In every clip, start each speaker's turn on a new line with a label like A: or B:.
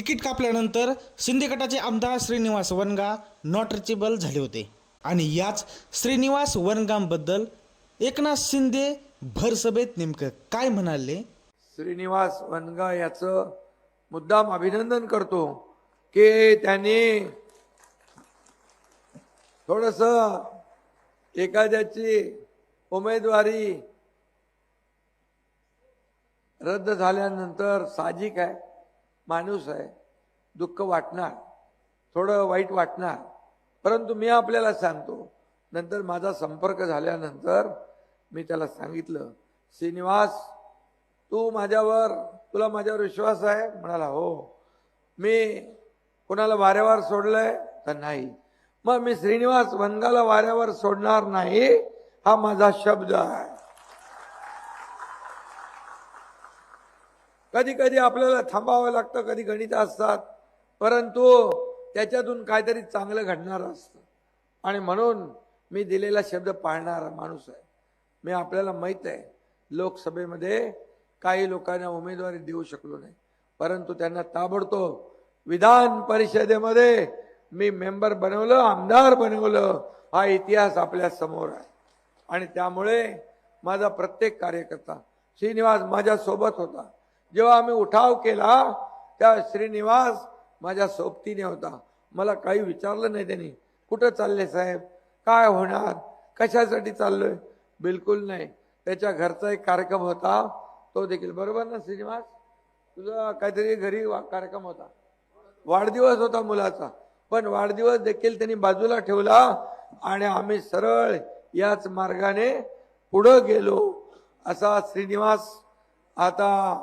A: Ticket कापल्यानंतर शिंदे गटाचे आमदार श्रीनिवास वनगा नॉट रिचेबल झाले होते. आणि याच श्रीनिवास वनगांबद्दल एकनाथ शिंदे भरसभेत नेमकं काय म्हणाले?
B: श्रीनिवास वनगा याचं मुद्दाम अभिनंदन करतो की त्यांनी थोडस एखाद्याची उमेदवारी रद्द झाल्यानंतर साहजिक आहे. माणूस आहे दुःख वाटणार थोडं वाईट वाटणार परंतु मी आपल्याला सांगतो नंतर माझा संपर्क झाल्यानंतर मी त्याला सांगितलं श्रीनिवास तू माझ्यावर तुला माझ्यावर विश्वास आहे? म्हणाला हो. मी कोणाला वाऱ्यावर सोडलंय? तर नाही. मग मी श्रीनिवास वनगाला वाऱ्यावर सोडणार नाही हा माझा शब्द आहे. कधी कधी आपल्याला थांबावं लागतं कधी गणित असतात. परंतु त्याच्यातून काहीतरी चांगलं घडणार असतं. आणि म्हणून मी दिलेला शब्द पाळणारा माणूस आहे. मी आपल्याला माहीत आहे लोकसभेमध्ये काही लोकांना उमेदवारी देऊ शकलो नाही. परंतु त्यांना ताबडतोब विधान परिषदेमध्ये मी मेंबर बनवलं आमदार बनवलं हा इतिहास आपल्यासमोर आहे. आणि त्यामुळे माझा प्रत्येक कार्यकर्ता श्रीनिवास माझ्यासोबत होता. जेव्हा आम्ही उठाव केला त्या श्रीनिवास माझ्या सोबतीने होता. मला काही विचारलं नाही त्यांनी. कुठं चालले साहेब? काय होणार? कशासाठी चाललोय? बिलकुल नाही. त्याच्या घरचा एक कार्यक्रम होता. तो देखील बरोबर ना श्रीनिवास? तुझा काहीतरी घरी वा- कार्यक्रम होता. वाढदिवस होता मुलाचा. पण वाढदिवस देखील त्यांनी बाजूला ठेवला आणि आम्ही सरळ याच मार्गाने पुढं गेलो असा श्रीनिवास आता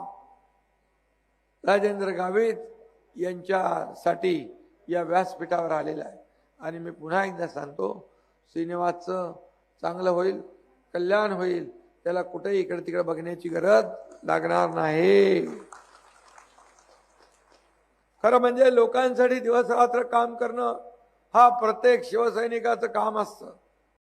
B: राजेंद्र गावित यांच्यासाठी या व्यासपीठावर आलेला आहे. आणि मी पुन्हा एकदा सांगतो श्रीनिवासचं चांगलं होईल कल्याण होईल त्याला कुठेही इकडे तिकडे बघण्याची गरज लागणार नाही. खरं म्हणजे लोकांसाठी दिवस रात्र काम करणं हा प्रत्येक शिवसैनिकाचं काम असतं.